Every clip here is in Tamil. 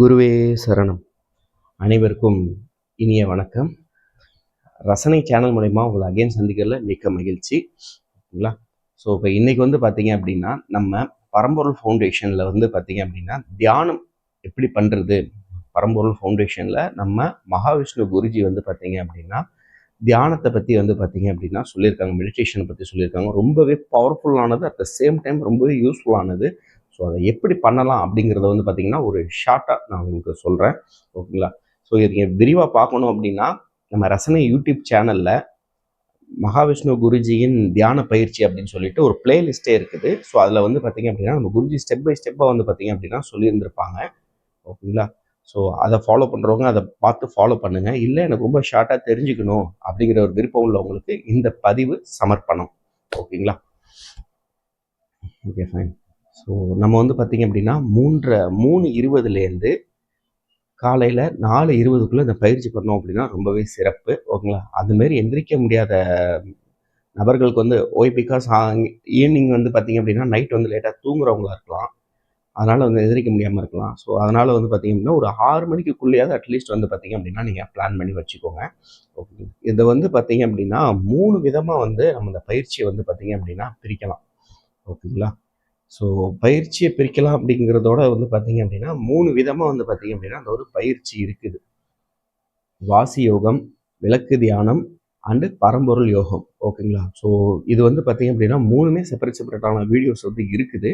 குருவே சரணம். அனைவருக்கும் இனிய வணக்கம். ரசனை சேனல் மூலயமா உங்களை அகைன் சந்திக்கிறதுல மிக்க மகிழ்ச்சி. ஓகேங்களா? ஸோ இப்போ இன்றைக்கி வந்து பார்த்தீங்க அப்படின்னா நம்ம பரம்பொருள் ஃபவுண்டேஷனில் வந்து பார்த்தீங்க அப்படின்னா தியானம் எப்படி பண்ணுறது பரம்பொருள் ஃபவுண்டேஷனில் நம்ம மகாவிஷ்ணு குருஜி வந்து பார்த்தீங்க அப்படின்னா தியானத்தை பற்றி வந்து பார்த்தீங்க அப்படின்னா சொல்லியிருக்காங்க. மெடிடேஷனை பற்றி சொல்லியிருக்காங்க. ரொம்பவே பவர்ஃபுல்லானது அட் த சேம் டைம் ரொம்பவே யூஸ்ஃபுல்லானது ஸோ அதை எப்படி பண்ணலாம் அப்படிங்கிறத வந்து பார்த்தீங்கன்னா ஒரு ஷார்ட்டாக நான் உங்களுக்கு சொல்கிறேன் ஓகேங்களா? ஸோ இதை விரிவாக பார்க்கணும் அப்படின்னா நம்ம ரசனை யூடியூப் சேனலில் மகாவிஷ்ணு குருஜியின் தியான பயிற்சி அப்படின்னு சொல்லிட்டு ஒரு பிளேலிஸ்ட்டே இருக்குது. ஸோ அதில் வந்து பார்த்தீங்க அப்படின்னா நம்ம குருஜி ஸ்டெப் பை ஸ்டெப்பாக வந்து பார்த்தீங்க அப்படின்னா சொல்லியிருந்திருப்பாங்க. ஓகேங்களா? ஸோ அதை ஃபாலோ பண்ணுறவங்க அதை பார்த்து ஃபாலோ பண்ணுங்கள் இல்லை எனக்கு ரொம்ப ஷார்ட்டாக தெரிஞ்சுக்கணும் அப்படிங்கிற ஒரு விருப்பம் உள்ளவங்களுக்கு இந்த பதிவு சமர்ப்பணம். ஓகேங்களா? ஓகே ஃபைன் ஸோ நம்ம வந்து பார்த்திங்க அப்படின்னா மூன்றரை மூணு இருபதுலேருந்து காலையில் நாலு இருபதுக்குள்ளே இந்த பயிற்சி பண்ணோம் அப்படின்னா ரொம்பவே சிறப்பு ஓகேங்களா? அதுமாரி எந்திரிக்க முடியாத நபர்களுக்கு வந்து ஓய் பிகாஸ் ஈவினிங் வந்து பார்த்திங்க அப்படின்னா நைட் வந்து லேட்டாக தூங்குறவங்களா இருக்கலாம். அதனால் வந்து எதிரிக்க முடியாமல் இருக்கலாம். ஸோ அதனால் வந்து பார்த்திங்க அப்படின்னா ஒரு ஆறு மணிக்குள்ளேயாவது அட்லீஸ்ட் வந்து பார்த்திங்க அப்படின்னா நீங்கள் பிளான் பண்ணி வச்சுக்கோங்க. ஓகே இதை வந்து பார்த்திங்க அப்படின்னா மூணு விதமாக வந்து நம்ம இந்த பயிற்சியை வந்து பார்த்திங்க அப்படின்னா பிரிக்கலாம். ஓகேங்களா? ஸோ பயிற்சியை பிரிக்கலாம் அப்படிங்கிறதோட வந்து பார்த்தீங்க அப்படின்னா மூணு விதமாக வந்து பார்த்தீங்க அப்படின்னா அந்த ஒரு பயிற்சி இருக்குது. வாசி யோகம் விளக்கு தியானம் அண்டு பரம்பொருள் யோகம். ஓகேங்களா ஸோ இது வந்து பார்த்தீங்க அப்படின்னா மூணுமே செப்பரேட் செப்பரேட்டான வீடியோஸ் வந்து இருக்குது.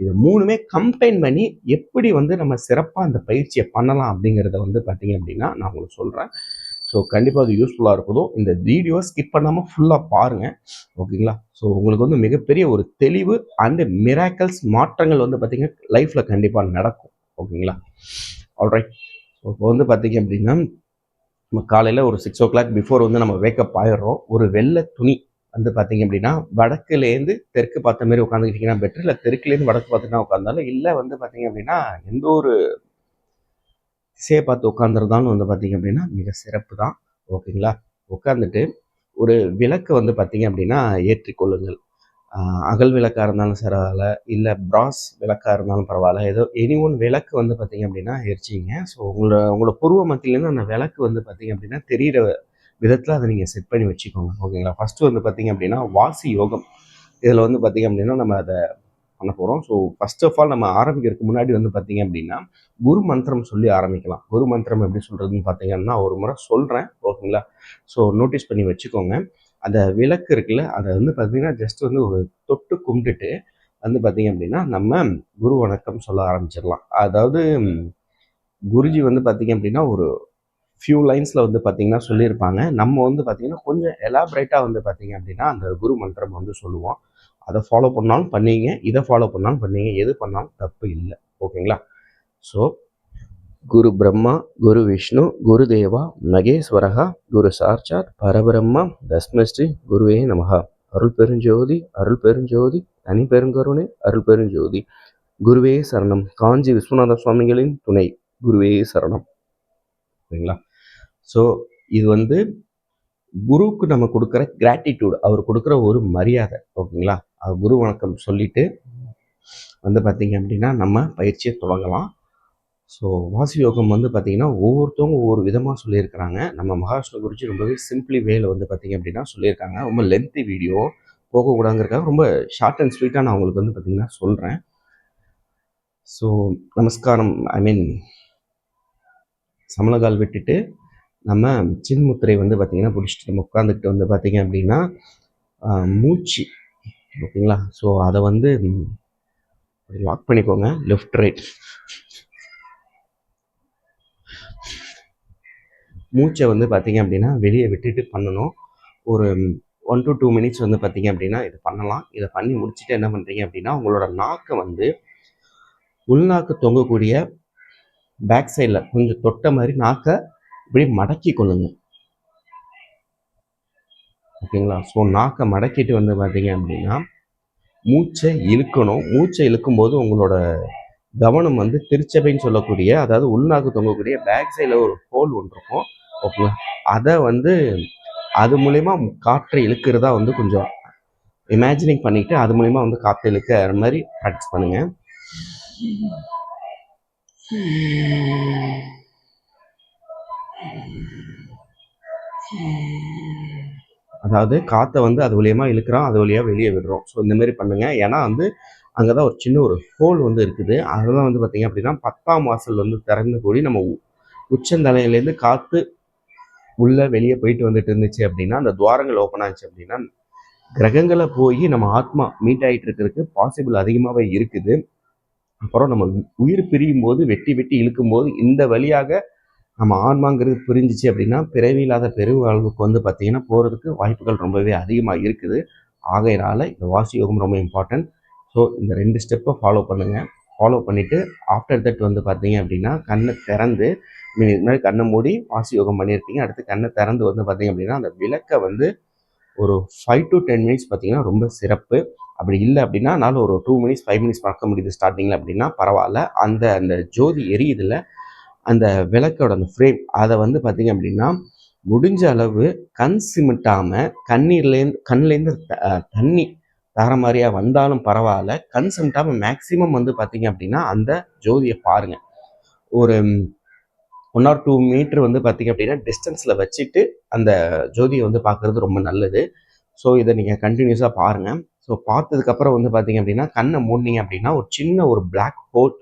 இது மூணுமே கம்பைன் பண்ணி எப்படி வந்து நம்ம சிறப்பாக அந்த பயிற்சியை பண்ணலாம் அப்படிங்கிறத வந்து பார்த்தீங்க அப்படின்னா நான் உங்களுக்கு சொல்கிறேன் ஸோ கண்டிப்பாக அது யூஸ்ஃபுல்லாக இருக்கணும். இந்த வீடியோ ஸ்கிப் பண்ணாமல் ஃபுல்லாக பாருங்கள் ஓகேங்களா ஸோ உங்களுக்கு வந்து மிகப்பெரிய ஒரு தெளிவு அண்டு மிராக்கல்ஸ் மாற்றங்கள் வந்து பார்த்திங்கன்னா லைஃப்பில் கண்டிப்பாக நடக்கும். ஓகேங்களா ஆல்ரைட் ஸோ இப்போ வந்து பார்த்திங்க அப்படின்னா நம்ம காலையில் ஒரு சிக்ஸ் ஓ கிளாக் பிஃபோர் வந்து நம்ம வேக்கப் ஆயிடுறோம். ஒரு வெள்ளை துணி வந்து பார்த்தீங்க அப்படின்னா வடக்குலேருந்து தெற்கு பார்த்த மாதிரி உட்காந்துக்கிட்டிங்கன்னா பெட்ரு இல்லை தெற்குலேருந்து வடக்கு பார்த்துட்டா உட்காந்தாலும் இல்லை வந்து பார்த்தீங்க அப்படின்னா எந்த ஒரு திசையை பார்த்து உட்காந்துருந்தாலும் வந்து பார்த்தீங்க அப்படின்னா மிக சிறப்பு தான் ஓகேங்களா? உட்காந்துட்டு ஒரு விளக்கு வந்து பார்த்திங்க அப்படின்னா ஏற்றிக்கொள்ளுங்கள். அகல் விளக்காக இருந்தாலும் பரவாயில்ல இல்லை பிராஸ் விளக்காக இருந்தாலும் பரவாயில்ல. ஏதோ எனி ஒன் விளக்கு வந்து பார்த்தீங்க அப்படின்னா எரிச்சிங்க. ஸோ உங்களோட உங்களோட பூர்வ மத்தியிலேருந்து அந்த விளக்கு வந்து பார்த்தீங்க அப்படின்னா தெரிகிற விதத்தில் அதை நீங்கள் செட் பண்ணி வச்சுக்கோங்க. ஓகேங்களா? ஃபஸ்ட்டு வந்து பார்த்தீங்க அப்படின்னா வாசி யோகம். இதில் வந்து பார்த்தீங்க அப்படின்னா நம்ம அதை பண்ண போகிறோம் ஸோ ஃபஸ்ட் ஆஃப் ஆல் நம்ம ஆரம்பிக்கிறதுக்கு முன்னாடி வந்து பார்த்தீங்க அப்படின்னா குரு மந்திரம் சொல்லி ஆரம்பிக்கலாம். குரு மந்திரம் எப்படி சொல்கிறதுன்னு பார்த்தீங்கன்னா ஒரு முறை சொல்கிறேன் ஓகேங்களா? ஸோ நோட்டீஸ் பண்ணி வச்சுக்கோங்க. அந்த விளக்கு இருக்குல்ல அதை வந்து பார்த்தீங்கன்னா ஜஸ்ட் வந்து ஒரு தொட்டு கும்பிட்டுட்டு வந்து பார்த்தீங்க அப்படின்னா நம்ம குரு வணக்கம் சொல்ல ஆரம்பிச்சிடலாம். அதாவது குருஜி வந்து பார்த்தீங்க அப்படின்னா ஒரு ஃபியூ லைன்ஸில் வந்து பார்த்தீங்கன்னா சொல்லியிருப்பாங்க. நம்ம வந்து பார்த்தீங்கன்னா கொஞ்சம் எலாபரேட்டாக வந்து பார்த்தீங்க அப்படின்னா அந்த குரு மந்திரம் வந்து சொல்லுவோம். அதை ஃபாலோ பண்ணாலும் பண்ணீங்க இதை ஃபாலோ பண்ணாலும் பண்ணீங்க எது பண்ணாலும் தப்பு இல்லை. ஓகேங்களா? ஸோ குரு பிரம்மா குரு விஷ்ணு குரு தேவா மகேஸ்வரகா குரு சார்ச்சாத் பரபிரம்மா தஸ்மஸ்ரீ குருவே நமகா அருள் பெருஞ்சோதி அருள் பெருஞ்சோதி தனி பெருங்கருணை அருள் பெருஞ்சோதி. குருவே சரணம். காஞ்சி விஸ்வநாத சுவாமிகளின் துணை. குருவே சரணம். ஓகேங்களா? ஸோ இது வந்து குருவுக்கு நம்ம கொடுக்குற கிராட்டிடியூட் அவர் கொடுக்குற ஒரு மரியாதை ஓகேங்களா? குரு வணக்கம் சொல்லிட்டு வந்து பார்த்தீங்க அப்படின்னா நம்ம பயிற்சியை துவங்கலாம் ஸோ வாசி யோகம் வந்து பார்த்தீங்கன்னா ஒவ்வொருத்தவங்க ஒவ்வொரு விதமாக சொல்லியிருக்கிறாங்க. நம்ம மகாவிஷ்ணு குருஜி ரொம்பவே சிம்பிளி வேல வந்து பார்த்தீங்க அப்படின்னா சொல்லியிருக்காங்க. ரொம்ப லென்த்தி வீடியோ போகக்கூடாங்கிறக்காக ரொம்ப ஷார்ட் அண்ட் ஸ்வீட்டாக நான் உங்களுக்கு வந்து பார்த்தீங்கன்னா சொல்கிறேன் ஸோ நமஸ்காரம் ஐ மீன் சமலகால் விட்டுட்டு நம்ம சின்முத்திரை வந்து பார்த்திங்கன்னா பிடிச்சிட்டு நம்ம உட்காந்துக்கிட்டு வந்து பார்த்திங்க அப்படின்னா மூச்சு. ஓகேங்களா? ஸோ அதை வந்து லாக் பண்ணிக்கோங்க. லெஃப்ட் ரைட் மூச்சை வந்து பார்த்திங்க அப்படின்னா வெளியே விட்டுட்டு பண்ணணும். ஒரு ஒன் டு டூ மினிட்ஸ் வந்து பார்த்திங்க அப்படின்னா இது பண்ணலாம். இதை பண்ணி முடிச்சுட்டு என்ன பண்ணுறீங்க அப்படின்னா உங்களோட நாக்கை வந்து உள்நாக்கு தொங்கக்கூடிய பேக் சைடில் கொஞ்சம் தொட்ட மாதிரி நாக்கை இப்படி மடக்கி கொள்ளுங்க. ஓகேங்களா? ஸோ நாக்கை மடக்கிட்டு வந்து பார்த்தீங்க அப்படின்னா மூச்சை இழுக்கணும். மூச்சை இழுக்கும்போது உங்களோட கவனம் வந்து திருச்சபைன்னு சொல்லக்கூடிய அதாவது உள்நாக்கு தொங்கக்கூடிய பேக் சைடில் ஒரு ஹோல் ஒன்று இருக்கும். ஓகேங்களா? அதை வந்து அது மூலயமா காற்றை இழுக்கிறதா வந்து கொஞ்சம் இமேஜினிங் பண்ணிக்கிட்டு அது மூலயமா வந்து காற்றை இழுக்கிற மாதிரி ப்ராக்டிஸ் பண்ணுங்கள் அதாவது காற்றை வந்து அது வழியமாக இழுக்கிறோம் அது வழியாக வெளியே விடுறோம். ஸோ இந்த மாதிரி பண்ணுங்க. ஏன்னா வந்து அங்கே தான் ஒரு சின்ன ஒரு ஹோல் வந்து இருக்குது. அதெல்லாம் வந்து பார்த்திங்க அப்படின்னா பத்தாம் வாசல் வந்து திறந்து கூடி நம்ம உ- உச்சந்தலையிலேருந்து காற்று உள்ளே வெளியே போயிட்டு வந்துட்டு இருந்துச்சு அப்படின்னா அந்த துவாரங்கள் ஓப்பன் ஆச்சு அப்படின்னா கிரகங்களை போய் நம்ம ஆத்மா மீட் ஆகிட்டு இருக்கிறதுக்கு பாசிபிள் அதிகமாகவே இருக்குது. அப்புறம் நம்ம உயிர் பிரியும் போது வெட்டி வெட்டி இழுக்கும் போது இந்த வழியாக நம்ம ஆன்மாங்கிறது புரிஞ்சிச்சு அப்படின்னா பிறவி இல்லாத பெருவாழ்வுக்கு வந்து பார்த்திங்கன்னா போகிறதுக்கு வாய்ப்புகள் ரொம்பவே அதிகமாக இருக்குது. ஆகையினால இந்த வாசி யோகம் ரொம்ப இம்பார்ட்டன்ட் ஸோ இந்த ரெண்டு ஸ்டெப்பை ஃபாலோ பண்ணுங்கள் ஃபாலோ பண்ணிவிட்டு ஆஃப்டர் தட் வந்து பார்த்தீங்க அப்படின்னா கண்ணை திறந்து மீன் இது மாதிரி கண்ணை மூடி வாசி யோகம் பண்ணியிருக்கீங்க. அடுத்து கண்ணை திறந்து வந்து பார்த்தீங்க அப்படின்னா அந்த விளக்கை வந்து ஒரு ஃபைவ் டு டென் மினிட்ஸ் பார்த்தீங்கன்னா ரொம்ப சிறப்பு. அப்படி இல்லை அப்படின்னா நாள் ஒரு டூ மினிட்ஸ் ஃபைவ் மினிட்ஸ் பார்க்க முடியுது ஸ்டார்டிங்கில் அப்படின்னா பரவாயில்ல. அந்த அந்த ஜோதி எரியுதுல அந்த விளக்கோட அந்த ஃப்ரேம் அதை வந்து பார்த்தீங்க அப்படின்னா முடிஞ்ச அளவு கண் சிமிட்டாமல் கண்ணீர்லேருந்து கண்லேருந்து த- தண்ணி தர மாதிரியாக வந்தாலும் பரவாயில்ல. கண் சிமிட்டாமல் மேக்ஸிமம் வந்து பார்த்தீங்க அப்படின்னா அந்த ஜோதியை பாருங்கள் ஒரு ஒன் ஆர் டூ மீட்ரு வந்து பார்த்தீங்க அப்படின்னா டிஸ்டன்ஸில் வச்சுட்டு அந்த ஜோதியை வந்து பார்க்குறது ரொம்ப நல்லது. ஸோ இதை நீங்கள் கண்டினியூஸாக பாருங்கள் ஸோ பார்த்ததுக்கப்புறம் வந்து பார்த்தீங்க அப்படின்னா கண்ணை மூடினீங்க அப்படின்னா ஒரு சின்ன ஒரு பிளாக் ஹோல்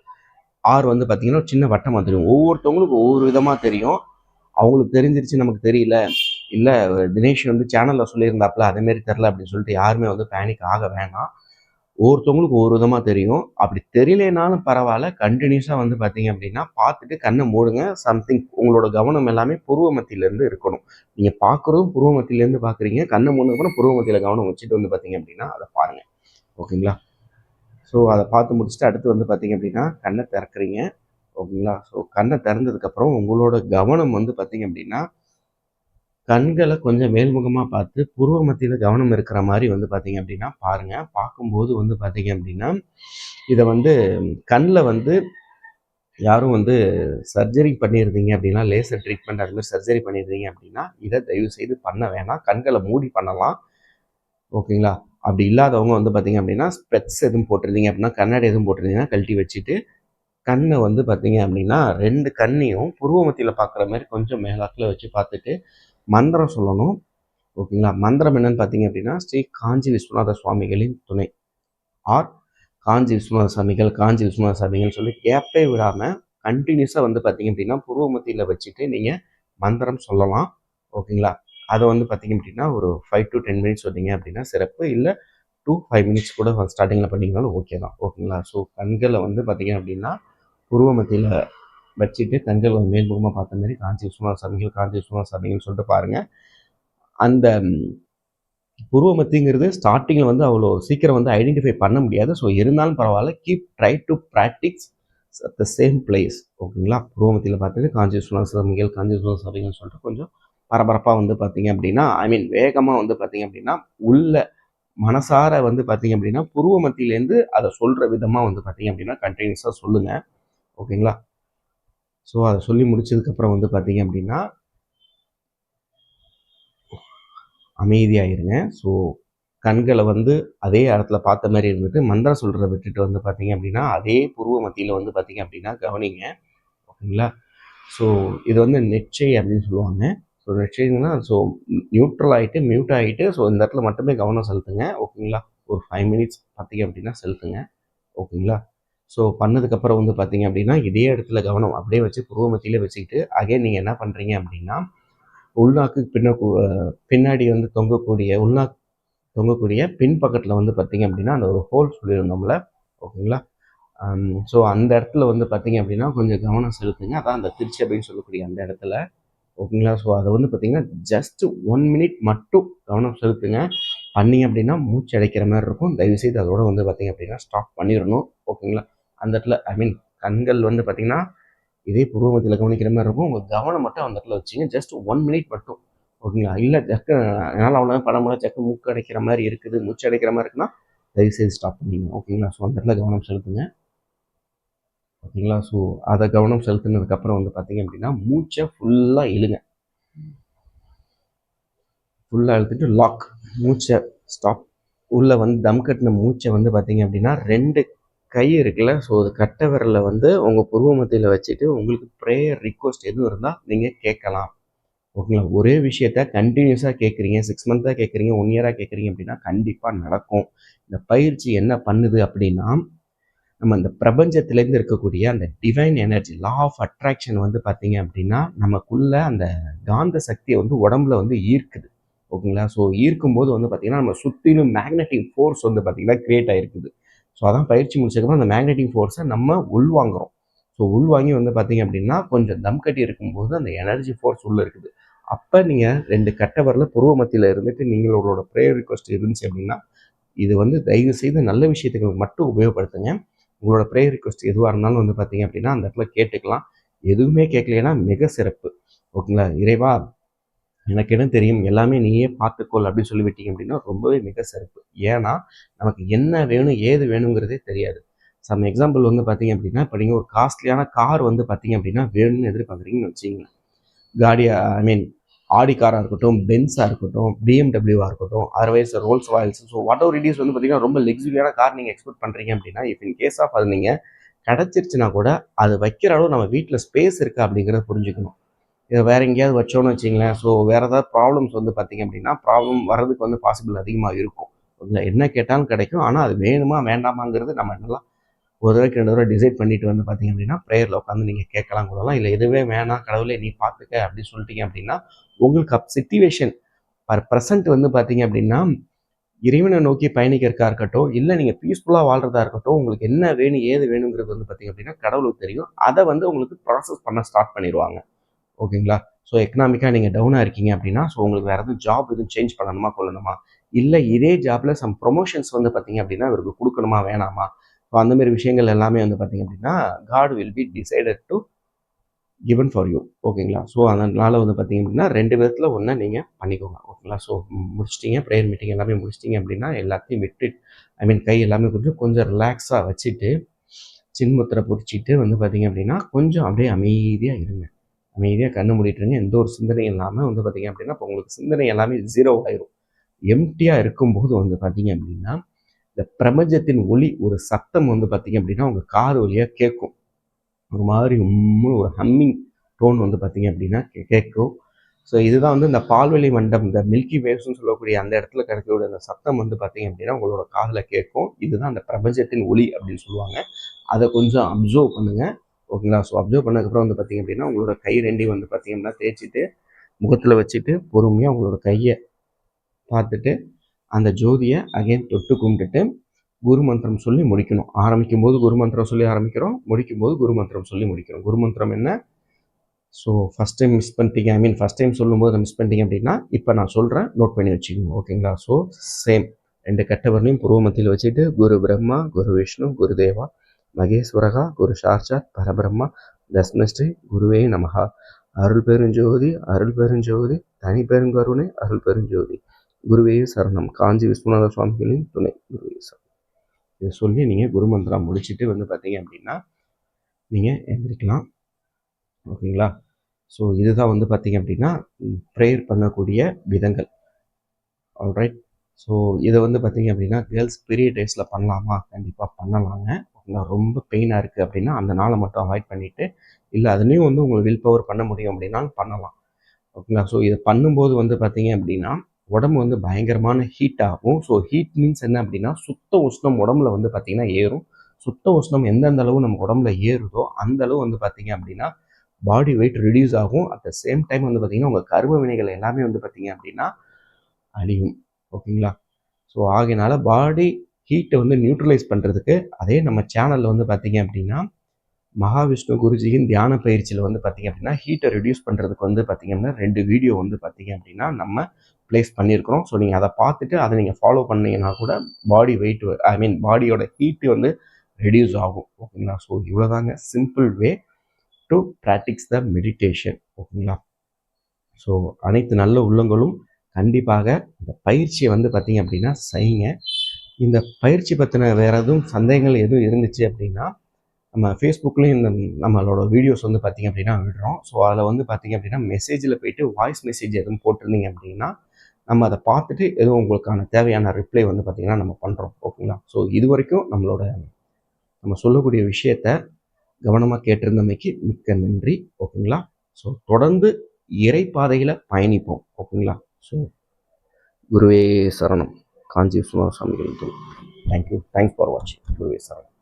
ஆர் வந்து பார்த்தீங்கன்னா ஒரு சின்ன வட்டமாக தெரியும். ஒவ்வொருத்தவங்களுக்கும் ஒவ்வொரு விதமாக தெரியும். அவங்களுக்கு தெரிஞ்சிருச்சு நமக்கு தெரியல. இல்லை தினேஷ் வந்து சேனலில் சொல்லியிருந்தாப்புல அதேமாரி தெரில அப்படின்னு சொல்லிட்டு யாருமே வந்து பேனிக் ஆக வேணாம். ஒவ்வொருத்தவங்களுக்கு ஒவ்வொரு விதமாக தெரியும். அப்படி தெரியலனாலும் பரவாயில்ல. கண்டினியூஸாக வந்து பார்த்தீங்க அப்படின்னா பார்த்துட்டு கண்ணை மூடுங்க. சம்திங் உங்களோட கவனம் எல்லாமே புருவ மத்தியிலேருந்து இருக்கணும். நீங்கள் பார்க்குறதும் புருவ மத்தியிலேருந்து பார்க்குறீங்க. கண்ணை மூடுனதுக்கப்புறம் புருவ மத்தியில் கவனம் வச்சுட்டு வந்து பார்த்தீங்க அப்படின்னா அதை பாருங்கள் ஓகேங்களா? ஸோ அதை பார்த்து முடிச்சுட்டு அடுத்து வந்து பார்த்தீங்க அப்படின்னா கண்ணை திறக்கிறீங்க. ஓகேங்களா? ஸோ கண்ணை திறந்ததுக்கப்புறம் உங்களோட கவனம் வந்து பார்த்தீங்க அப்படின்னா கண்களை கொஞ்சம் மேல்முகமாக பார்த்து பூர்வ மத்தியில் கவனம் இருக்கிற மாதிரி வந்து பார்த்தீங்க அப்படின்னா பாருங்கள் பார்க்கும்போது வந்து பார்த்தீங்க அப்படின்னா இதை வந்து கண்ணில் வந்து யாரும் வந்து சர்ஜரி பண்ணியிருந்தீங்க அப்படின்னா லேசர் ட்ரீட்மெண்ட் அது மாதிரி சர்ஜரி பண்ணியிருந்தீங்க அப்படின்னா இதை தயவு செய்து பண்ண வேணாம். கண்களை மூடி பண்ணலாம். ஓகேங்களா? அப்படி இல்லாதவங்க வந்து பார்த்தீங்க அப்படின்னா ஸ்பெட்ஸ் எதுவும் போட்டிருந்தீங்க அப்படின்னா கண்ணாடி எதுவும் போட்டிருந்தீங்கன்னா கழட்டி வச்சுட்டு கண்ணை வந்து பார்த்தீங்க அப்படின்னா ரெண்டு கண்ணையும் புருவ மத்தியில் பார்க்குற மாதிரி கொஞ்சம் மேலாக்கில் வச்சு பார்த்துட்டு மந்திரம் சொல்லணும். ஓகேங்களா மந்திரம் என்னன்னு பார்த்தீங்க அப்படின்னா ஸ்ரீ காஞ்சி விஸ்வநாத சுவாமிகளின் துணை. ஆர் காஞ்சி விஸ்வநாத சுவாமிகள் காஞ்சி விஸ்வநாத சுவாமிகள் சொல்லி கேப்பே விடாமல் கண்டினியூஸாக வந்து பார்த்தீங்க அப்படின்னா புருவ மத்தியில் வச்சுட்டு நீங்கள் மந்திரம் சொல்லலாம். ஓகேங்களா அதை வந்து பார்த்தீங்க அப்படின்னா ஒரு ஃபைவ் டு டென் மினிட்ஸ் சொன்னீங்க அப்படின்னா சிறப்பு. இல்லை டூ ஃபைவ் மினிட்ஸ் கூட ஸ்டார்டிங்கில் பண்ணிங்கனாலும் ஓகே தான். ஓகேங்களா ஸோ கண்களை வந்து பார்த்திங்க அப்படின்னா புருவ மத்தியில் வச்சுட்டு கண்கள் வந்து மேல்முகமாக பார்த்த மாதிரி காஞ்சி விஸ்வநாத சாமிகள் காஞ்சி விஸ்வநாத சாமிகள்னு சொல்லிட்டு பாருங்கள் அந்த ம், மத்திங்கிறது ஸ்டார்டிங்கில் வந்து அவ்வளோ சீக்கிரம் வந்து ஐடென்டிஃபை பண்ண முடியாது. ஸோ இருந்தாலும் பரவாயில்ல. Keep try to practice at the same place ஓகேங்களா புருவமத்தியில் பார்த்துட்டு காஞ்சி விஸ்வநாத சாமிகள் காஞ்சி விஸ்வநாத சாமிகள்னு சொல்லிட்டு கொஞ்சம் பரபரப்பாக வந்து பார்த்தீங்க அப்படின்னா ஐ மீன் வேகமாக வந்து பார்த்தீங்க அப்படின்னா உள்ள மனசார வந்து பார்த்தீங்க அப்படின்னா புருவ மத்தியிலேருந்து அதை சொல்கிற விதமாக வந்து பார்த்தீங்க அப்படின்னா கண்டினியூஸாக சொல்லுங்கள் ஓகேங்களா? ஸோ அதை சொல்லி முடிச்சதுக்கப்புறம் வந்து பார்த்தீங்க அப்படின்னா அமைதியாயிருங்க. ஸோ கண்களை வந்து அதே இடத்துல பார்த்த மாதிரி இருந்துட்டு மந்திரம் சொல்கிறத விட்டுட்டு வந்து பார்த்தீங்க அப்படின்னா அதே புருவ மத்தியில் வந்து பார்த்தீங்க அப்படின்னா கவனிங்க. ஓகேங்களா? ஸோ இது வந்து நெச்சை அப்படின்னு சொல்லுவாங்க. ஸோ நெச்சைங்கன்னா ஸோ நியூட்ரல் ஆகிட்டு மியூட் ஆகிட்டு ஸோ இந்த இடத்துல மட்டுமே கவனம் செலுத்துங்க. ஓகேங்களா ஒரு ஃபைவ் மினிட்ஸ் பார்த்தீங்க அப்படின்னா செலுத்துங்க. ஓகேங்களா ஸோ பண்ணதுக்கப்புறம் வந்து பார்த்தீங்க அப்படின்னா இதே இடத்துல கவனம் அப்படியே வச்சு புருவ மத்தியிலே வச்சுக்கிட்டு அகைன் நீங்கள் என்ன பண்ணுறீங்க அப்படின்னா உள்நாக்கு பின்ன பின்னாடி வந்து தொங்கக்கூடிய உள்நாக்கு தொங்கக்கூடிய பின் பக்கத்தில் வந்து பார்த்தீங்க அப்படின்னா அந்த ஒரு ஹோல் சொல்லியிருந்தோம்ல. ஓகேங்களா ஸோ um, அந்த இடத்துல வந்து பார்த்தீங்க அப்படின்னா கொஞ்சம் கவனம் செலுத்துங்க. அதான் அந்த திருச்சி அப்படின்னு சொல்லக்கூடிய அந்த இடத்துல ஓகேங்களா? ஸோ அதை வந்து பார்த்தீங்கன்னா ஜஸ்ட் ஒன் மினிட் மட்டும் கவனம் செலுத்துங்க. பண்ணிங்க அப்படின்னா மூச்சு அடைக்கிற மாதிரி இருக்கும். தயவுசெய்து அதோட வந்து பார்த்தீங்க அப்படின்னா ஸ்டாப் பண்ணிடணும். ஓகேங்களா? அந்த இடத்துல ஐ மீன் கண்கள் வந்து பார்த்திங்கன்னா இதே புருவமத்தில் கவனிக்கிற மாதிரி இருக்கும். உங்கள் கவனம் மட்டும் அந்த இடத்துல வச்சுங்க. ஜஸ்ட் ஒன் மினிட் மட்டும். ஓகேங்களா? இல்லை ஜக்க என்னால் அவ்வளோ படம் முடியல ஜக்க மூக்கு அடைக்கிற மாதிரி இருக்குது மூச்சு அடைக்கிற மாதிரி இருக்குன்னா தயவுசெய்து ஸ்டாப் பண்ணிங்க ஓகேங்களா? ஸோ அந்த இடத்துல கவனம் செலுத்துங்க. ஓகேங்களா ஸோ அதை கவனம் செலுத்தினதுக்கப்புறம் வந்து பார்த்தீங்க அப்படின்னா மூச்சை ஃபுல்லாக இழுங்க. ஃபுல்லாக இழுத்துட்டு லாக் மூச்சை ஸ்டாப் உள்ளே வந்து தம் கட்டின மூச்சை வந்து பார்த்தீங்க அப்படின்னா ரெண்டு கை இருக்குல்ல? ஸோ அது கட்ட விரலை வந்து உங்கள் புருவ மத்தியில் வச்சுட்டு உங்களுக்கு ப்ரேயர் ரிக்வஸ்ட் எதுவும் இருந்தால் நீங்கள் கேட்கலாம். ஓகேங்களா? ஒரே விஷயத்த கண்டினியூஸாக கேட்குறீங்க சிக்ஸ் மந்த்தாக கேட்குறீங்க ஒன் இயராக கேட்குறீங்க அப்படின்னா கண்டிப்பாக நடக்கும். இந்த பயிற்சி என்ன பண்ணுது அப்படின்னா நம்ம இந்த பிரபஞ்சத்திலேருந்து இருக்கக்கூடிய அந்த divine energy law of attraction வந்து பார்த்தீங்க அப்படின்னா நமக்குள்ள அந்த காந்த சக்தியை வந்து உடம்புல வந்து ஈர்க்குது. ஓகேங்களா? ஸோ ஈர்க்கும்போது வந்து பார்த்தீங்கன்னா நம்ம சுற்றிலும் மேக்னெட்டிக் ஃபோர்ஸ் வந்து பார்த்தீங்கன்னா கிரியேட் ஆகிருக்குது ஸோ அதான் பயிற்சி முடிச்சதுக்கப்புறம் அந்த மேக்னெட்டிக் ஃபோர்ஸை நம்ம உள்வாங்குறோம். ஸோ உள்வாங்கி வந்து பார்த்தீங்க அப்படின்னா கொஞ்சம் தம் கட்டி இருக்கும்போது அந்த எனர்ஜி ஃபோர்ஸ் உள்ளே இருக்குது. அப்போ நீங்கள் ரெண்டு கட்டவரில் புருவ மத்தியில் இருந்துட்டு நீங்களோட ப்ரேயர் ரிக்வஸ்ட் இருந்துச்சு அப்படின்னா இது வந்து தயவு செய்து நல்ல விஷயத்துக்கு மட்டும் உபயோகப்படுத்துங்க. உங்களோட ப்ரேயர் ரிக்வஸ்ட் எதுவாக இருந்தாலும் வந்து பார்த்தீங்க அப்படின்னா அந்த இடத்துல கேட்டுக்கலாம். எதுவுமே கேட்கலைன்னா மிக சிறப்பு. ஓகேங்களா? இறைவா எனக்கு என்ன தெரியும்? எல்லாமே நீயே பார்த்துக்கொள் அப்படின்னு சொல்லி விட்டீங்க அப்படின்னா ரொம்பவே மிக சிறப்பு. ஏன்னா நமக்கு என்ன வேணும் ஏது வேணுங்கிறதே தெரியாது. சம் எக்ஸாம்பிள் வந்து பார்த்தீங்க அப்படின்னா இப்போ நீங்கள் ஒரு காஸ்ட்லியான கார் வந்து பார்த்தீங்க அப்படின்னா வேணும்னு எதிர்பார்க்குறீங்கன்னு வச்சிங்களேன் காடி ஐ மீன் ஆடி காராக இருக்கட்டும் பென்ஸாக இருக்கட்டும் பிஎம்டபிள்யூவாக இருக்கட்டும் otherwise Rolls Royce so what over இடியூஸ் வந்து பார்த்தீங்கன்னா ரொம்ப லக்ஸுரியான கார் நீங்கள் எக்ஸ்பெக்ட் பண்ணுறீங்க அப்படின்னா இஃப் இன் கேஸ் ஆஃப் அது நீங்கள் கிடச்சிருச்சுன்னா கூட அது வைக்கிற அளவு நம்ம வீட்டில் ஸ்பேஸ் இருக்கா அப்படிங்கிறத புரிஞ்சுக்கணும். இதை வேறு எங்கேயாவது வச்சோன்னு வச்சிங்களேன். ஸோ வேறு ஏதாவது ப்ராப்ளம்ஸ் வந்து பார்த்தீங்க அப்படின்னா ப்ராப்ளம் வர்றதுக்கு வந்து பாசிபிள் அதிகமாக இருக்கும். இல்லை என்ன கேட்டாலும் கிடைக்கும். ஆனால் அது வேணுமா வேண்டாமாங்கிறது நம்ம நல்லா ஒரு தடவைக்கு ரெண்டு தடவை டிசைட் பண்ணிட்டு வந்து பார்த்தீங்க அப்படின்னா ப்ரேயரில் உட்காந்து நீங்கள் கேட்கலாம் கூடலாம். இல்லை எதுவே வேணாம் கடவுளே நீ பார்த்துக்க அப்படின்னு சொல்லிட்டீங்க அப்படின்னா உங்களுக்கு அப் சுச்சுவேஷன் பர் ப்ரெசன்ட் வந்து பார்த்தீங்க அப்படின்னா இறைவனை நோக்கி பயணிக்கிறக்கா இருக்கட்டும் இல்லை நீங்கள் பீஸ்ஃபுல்லாக வாழ்றதா இருக்கட்டும் உங்களுக்கு என்ன வேணும் ஏது வேணுங்கிறது வந்து பார்த்தீங்க அப்படின்னா கடவுளுக்கு தெரியும். அதை வந்து உங்களுக்கு ப்ராசஸ் பண்ண ஸ்டார்ட் பண்ணிடுவாங்க. ஓகேங்களா? ஸோ எக்கனாமிக்காக நீங்கள் டவுனாக இருக்கீங்க அப்படின்னா ஸோ உங்களுக்கு வேறு எதுவும் ஜாப் எதுவும் சேஞ்ச் பண்ணணுமா கொள்ளணுமா? இல்லை இதே ஜாப்பில் சம் ப்ரொமோஷன்ஸ் வந்து பார்த்தீங்க அப்படின்னா இவருக்கு கொடுக்கணுமா வேணாமா? அந்தமாரி விஷயங்கள் எல்லாமே வந்து பார்த்தீங்க அப்படின்னா God will be decided to given for you ஓகேங்களா? ஸோ அதனால் வந்து பார்த்தீங்க அப்படின்னா ரெண்டு விதத்தில் ஒன்றா நீங்கள் பண்ணிக்கோங்க. ஓகேங்களா? ஸோ முடிச்சிட்டிங்க ப்ரேயர் மீட்டிங் எல்லாமே முடிச்சிட்டிங்க அப்படின்னா எல்லாத்தையும் விட்டு ஐ மீன் கை எல்லாமே கொஞ்சம் கொஞ்சம் ரிலாக்ஸாக வச்சுட்டு சின்முத்திரை பிடிச்சிட்டு வந்து பார்த்திங்க அப்படின்னா கொஞ்சம் அப்படியே அமைதியாக இருங்க. அமைதியாக கண்ணு மூடிட்டுருங்க எந்த ஒரு சிந்தனையும் இல்லாமல் வந்து பார்த்திங்க அப்படின்னா இப்போ உங்களுக்கு சிந்தனை எல்லாமே ஜீரோ ஆயிரும். எம்டியாக இருக்கும்போது வந்து பார்த்திங்க அப்படின்னா இந்த பிரபஞ்சத்தின் ஒளி ஒரு சத்தம் வந்து பார்த்தீங்க அப்படின்னா உங்கள் கார் வழியாக கேட்கும். ஒரு மாதிரி உம்முன்னு ஒரு ஹம்மிங் டோன் வந்து பார்த்தீங்க அப்படின்னா கேட்கும். ஸோ இதுதான் வந்து இந்த பால்வெளி மண்டம் இந்த மில்கி வேவ்ஸ்னு சொல்லக்கூடிய அந்த இடத்துல கிடைக்கக்கூடிய அந்த சத்தம் வந்து பார்த்தீங்க அப்படின்னா உங்களோட காதில் கேட்கும். இதுதான் அந்த பிரபஞ்சத்தின் ஒளி அப்படின்னு சொல்லுவாங்க. அதை கொஞ்சம் அப்சர்வ் பண்ணுங்கள் ஓகேங்களா? ஸோ அப்சர்வ் பண்ணதுக்கப்புறம் வந்து பார்த்திங்க அப்படின்னா உங்களோட கை ரெண்டையும் வந்து பார்த்திங்கன்னா தேய்ச்சிட்டு முகத்தில் வச்சுட்டு பொறுமையாக உங்களோட கையை பார்த்துட்டு அந்த ஜோதியை அகைன் தொட்டு கும்பிட்டுட்டு குரு மந்திரம் சொல்லி முடிக்கணும். ஆரம்பிக்கும் போது குரு மந்திரம் சொல்லி ஆரம்பிக்கிறோம். முடிக்கும் போது குரு மந்திரம் சொல்லி முடிக்கிறோம். குரு மந்திரம் என்ன? ஸோ ஃபஸ்ட் டைம் மிஸ் பண்ணிட்டீங்க. ஐ மீன் ஃபஸ்ட் டைம் சொல்லும்போது மிஸ் பண்ணிட்டீங்க அப்படின்னா இப்போ நான் சொல்கிறேன் நோட் பண்ணி வச்சுக்கோங்க. ஓகேங்களா ஸோ சேம் ரெண்டு கட்டவர்களையும் பூர்வ மத்தியில் வச்சுட்டு குரு பிரம்மா குரு விஷ்ணு குரு தேவா மகேஸ்வரகா குரு சார்ஜாத் பரபிரம்மா தஸ்மஸ்ரீ குருவே நமகா அருள் பெருஞ்சோதி அருள் பெருஞ்சோதி தனி பெருங்கருணை அருள் பெருஞ்சோதி. குருவே சரணம். காஞ்சி விஸ்வநாத சுவாமிகளின் துணை குருவே சரணம். இதை சொல்லி நீங்கள் குரு மந்திரம் முடிச்சுட்டு வந்து பார்த்தீங்க அப்படின்னா நீங்கள் எழுந்திரிக்கலாம் ஓகேங்களா? ஸோ இதுதான் வந்து பார்த்தீங்க அப்படின்னா ப்ரேயர் பண்ணக்கூடிய விதங்கள். ஆல்ரைட் ஸோ இதை வந்து பார்த்தீங்க அப்படின்னா கேர்ள்ஸ் பீரியட் டேஸில் பண்ணலாமா? கண்டிப்பாக பண்ணலாங்க. ரொம்ப பெயினாக இருக்குது அப்படின்னா அந்த நாளை மட்டும் அவாய்ட் பண்ணிவிட்டு இல்லை அதுலேயும் வந்து உங்களுக்கு வில் பவர் பண்ண முடியும் அப்படின்னாலும் பண்ணலாம். ஓகேங்களா? ஸோ இதை பண்ணும்போது வந்து பார்த்தீங்க அப்படின்னா உடம்பு வந்து பயங்கரமான ஹீட் ஆகும். ஸோ ஹீட் மீன்ஸ் என்ன அப்படின்னா சுத்த உஷ்ணம் உடம்புல வந்து பார்த்திங்கன்னா ஏறும். சுத்த உஷ்ணம் எந்தெந்த அளவு நம்ம உடம்புல ஏறுதோ அந்த அளவு வந்து பார்த்திங்க அப்படின்னா பாடி வெயிட் ரிடியூஸ் ஆகும். அட் த சேம் டைம் வந்து பார்த்திங்கன்னா உங்கள் கரும வினைகள் எல்லாமே வந்து பார்த்திங்க அப்படின்னா அழியும். ஓகேங்களா? ஸோ ஆகையினால பாடி ஹீட்டை வந்து நியூட்ரலைஸ் பண்ணுறதுக்கு அதே நம்ம சேனலில் வந்து பார்த்திங்க அப்படின்னா மகாவிஷ்ணு குருஜியின் தியான பயிற்சியில் வந்து பார்த்திங்க அப்படின்னா ஹீட்டை ரிடியூஸ் பண்ணுறதுக்கு வந்து பார்த்திங்க அப்படின்னா ரெண்டு வீடியோ வந்து பார்த்திங்க அப்படின்னா நம்ம ப்ளேஸ் பண்ணியிருக்கிறோம். ஸோ நீங்கள் அதை பார்த்துட்டு அதை நீங்கள் ஃபாலோ பண்ணீங்கன்னா கூட பாடி வெயிட் ஐ மீன் பாடியோட ஹீட்டு வந்து ரெடியூஸ் ஆகும். ஓகேங்களா? ஸோ இவ்வளோதாங்க simple way to practice the meditation ஓகேங்களா? ஸோ அனைத்து நல்ல உள்ளங்களும் கண்டிப்பாக இந்த பயிற்சியை வந்து பார்த்திங்க அப்படின்னா செய்யுங்க. இந்த பயிற்சி பற்றின வேறு எதுவும் சந்தேகங்கள் எதுவும் இருந்துச்சு அப்படின்னா நம்ம ஃபேஸ்புக்லேயும் இந்த நம்மளோட வீடியோஸ் வந்து பார்த்திங்க அப்படின்னா விடுறோம். ஸோ அதில் வந்து பார்த்திங்க அப்படின்னா மெசேஜில் போயிட்டு வாய்ஸ் மெசேஜ் எதுவும் போட்டிருந்தீங்க அப்படின்னா நம்ம அதை பார்த்துட்டு எதுவும் உங்களுக்கான தேவையான ரிப்ளை வந்து பார்த்திங்கன்னா நம்ம பண்ணுறோம் ஓகேங்களா ஸோ இது வரைக்கும் நம்மளோட நம்ம சொல்லக்கூடிய விஷயத்த கவனமாக கேட்டிருந்தமைக்கு மிக்க நன்றி. ஓகேங்களா ஸோ தொடர்ந்து இறை பாதையில் பயணிப்போம். ஓகேங்களா ஸோ குருவே சரணம். காஞ்சி சுமார் சாமிகள் தேங்க்யூ தேங்க்ஸ் ஃபார் வாட்சிங் குருவே சரணம்.